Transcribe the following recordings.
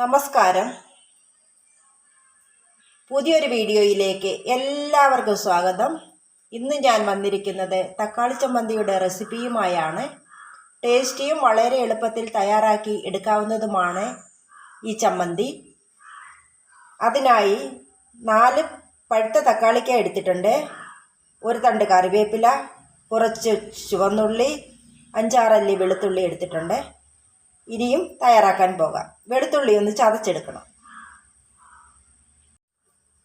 നമസ്കാരം. പുതിയൊരു വീഡിയോയിലേക്ക് എല്ലാവർക്കും സ്വാഗതം. ഇന്ന് ഞാൻ വന്നിരിക്കുന്നത് തക്കാളി ചമ്മന്തിയുടെ റെസിപ്പിയുമായാണ്. ടേസ്റ്റിയും വളരെ എളുപ്പത്തിൽ തയ്യാറാക്കി എടുക്കാവുന്നതുമാണ് ഈ ചമ്മന്തി. അതിനായി നാല് പഴുത്ത തക്കാളിക്ക എടുത്തിട്ടുണ്ട്. ഒരു തണ്ട് കറിവേപ്പില കുറച്ച് ചുവന്നുള്ളി അഞ്ചാറല്ലി വെളുത്തുള്ളി എടുത്തിട്ടുണ്ട്. ഇനിയും തയ്യാറാക്കാൻ പോകാം. വെളുത്തുള്ളി ഒന്ന് ചതച്ചെടുക്കണം.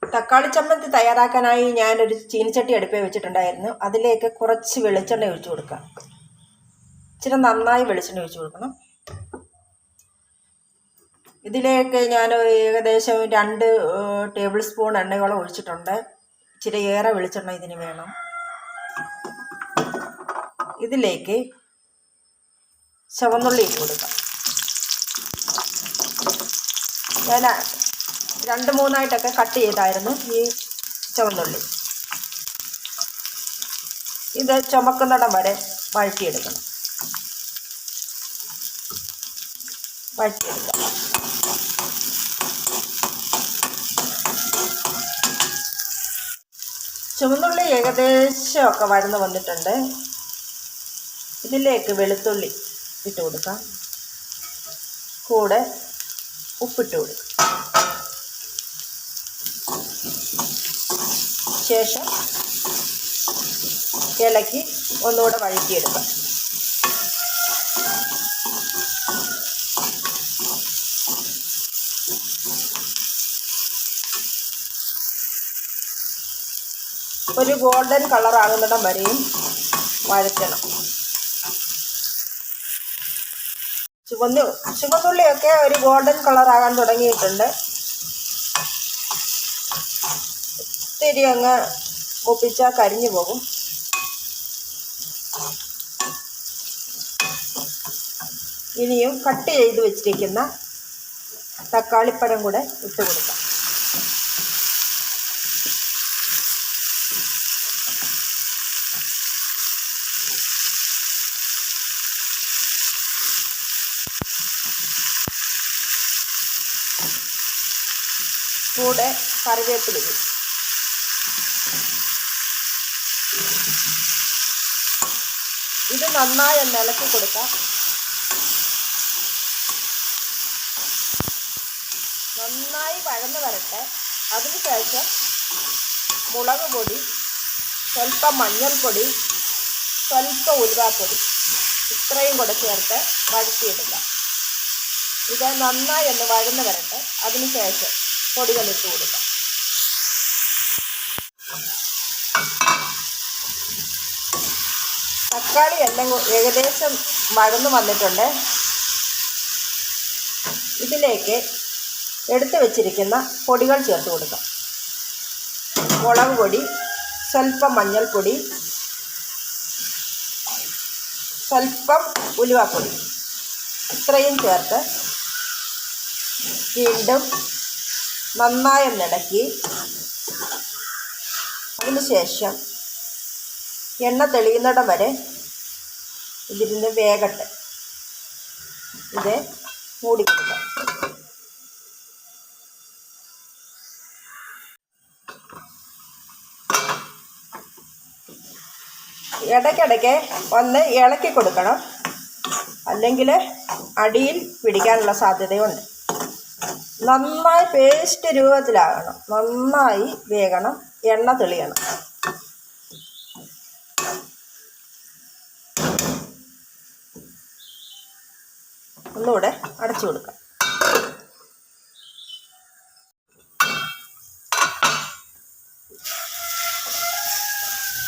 തക്കാളി ചമ്മന്തി തയ്യാറാക്കാനായി ഞാനൊരു ചീനിച്ചട്ടി അടുപ്പേ വെച്ചിട്ടുണ്ടായിരുന്നു. അതിലേക്ക് കുറച്ച് വെളിച്ചെണ്ണ ഒഴിച്ചു കൊടുക്കാം. ഇച്ചിരി നന്നായി വെളിച്ചെണ്ണ ഒഴിച്ചു കൊടുക്കണം. ഇതിലേക്ക് ഞാൻ ഏകദേശം രണ്ട് ടേബിൾ സ്പൂൺ എണ്ണയോളം ഒഴിച്ചിട്ടുണ്ട്. ഇച്ചിരി ഏറെ വെളിച്ചെണ്ണ ഇതിന് വേണം. ഇതിലേക്ക് ചുവന്നുള്ളി ഇട്ട് കൊടുക്കാം. ഞാൻ രണ്ട് മൂന്നായിട്ടൊക്കെ കട്ട് ചെയ്തായിരുന്നു ഈ ചുവന്നുള്ളി. ഇത് ചുമക്കുന്നിടം വരെ വഴറ്റിയെടുക്കണം. വഴറ്റിയെടുക്കണം ചുവന്നുള്ളി ഏകദേശമൊക്കെ വഴന്ന് വന്നിട്ടുണ്ട്. ഇതിലേക്ക് വെളുത്തുള്ളി ഇട്ട് കൊടുക്കാം. കൂടെ ഉപ്പിട്ട് കൊടുക്കുക ശേഷം ഇളക്കി ഒന്നുകൂടെ വഴറ്റിയെടുക്കാം. ഒരു ഗോൾഡൻ കളർ ആകുന്നിടം വരെയും വഴറ്റണം. ചുവന്നു ചുവന്നുള്ളിയൊക്കെ ഒരു ഗോൾഡൻ കളർ ആകാൻ തുടങ്ങിയിട്ടുണ്ട്. ഒത്തിരി അങ്ങ് ഒപ്പിച്ചാൽ കരിഞ്ഞു പോകും. ഇനിയും കട്ട് ചെയ്ത് വെച്ചിരിക്കുന്ന തക്കാളിപ്പഴം കൂടെ ഇട്ട് കൊടുക്കാം കൂടെ കറിവേപ്പിലയും ഇത് നന്നായി ഒന്ന് ഇളക്കി കൊടുക്കാം. നന്നായി വഴന്ന് വരട്ടെ. അതിനുശേഷം മുളക് പൊടി സ്വല്പം മഞ്ഞൾപ്പൊടി സ്വല്പം ഉലുവാപ്പൊടി ഇത്രയും കൂടെ ചേർത്ത് വഴറ്റിയിടുക. ഇത് നന്നായി ഒന്ന് വഴന്ന് വരട്ടെ. അതിനുശേഷം പൊടികൾ ഇട്ട് കൊടുക്കാം. തക്കാളി എല്ലാം ഏകദേശം വഴന്ന് വന്നിട്ടുണ്ട്. ഇതിലേക്ക് എടുത്തു വച്ചിരിക്കുന്ന പൊടികൾ ചേർത്ത് കൊടുക്കാം. മുളക് പൊടി സ്വല്പം മഞ്ഞൾപ്പൊടി സ്വല്പം ഉലുവാപ്പൊടി. ഇത്രയും ചേർത്ത് വീണ്ടും നന്നായി ഒന്നിടക്കി അതിനുശേഷം എണ്ണ തെളിയുന്നിടം വരെ ഇതിരുന്ന് വേകട്ടെ. ഇത് മൂടി കൊടുക്കാം. ഇടയ്ക്കിടയ്ക്ക് ഒന്ന് ഇളക്കി കൊടുക്കണം. അല്ലെങ്കിൽ അടിയിൽ പിടിക്കാനുള്ള സാധ്യതയുണ്ട്. നന്നായി പേസ്റ്റ് രൂപത്തിലാകണം. നന്നായി വേകണം. എണ്ണ തെളിയണം. ഒന്നുകൂടെ അടച്ചു കൊടുക്കാം.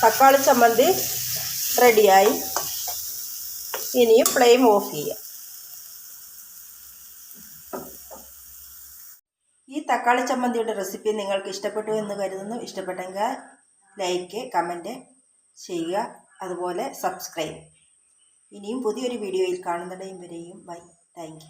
തക്കാളി ചമ്മന്തി റെഡിയായി ഇനിയും ഫ്ലെയിം ഓഫ് ചെയ്യാം. ഈ തക്കാളി ചമ്മന്തിയുടെ റെസിപ്പി നിങ്ങൾക്ക് ഇഷ്ടപ്പെട്ടു എന്ന് കരുതുന്നു. ഇഷ്ടപ്പെട്ടെങ്കിൽ ലൈക്ക് കമന്റ് ചെയ്യുക. അതുപോലെ സബ്സ്ക്രൈബ് ഇനിയും പുതിയൊരു വീഡിയോയിൽ കാണുന്നിടയും വരെയും ബൈ താങ്ക്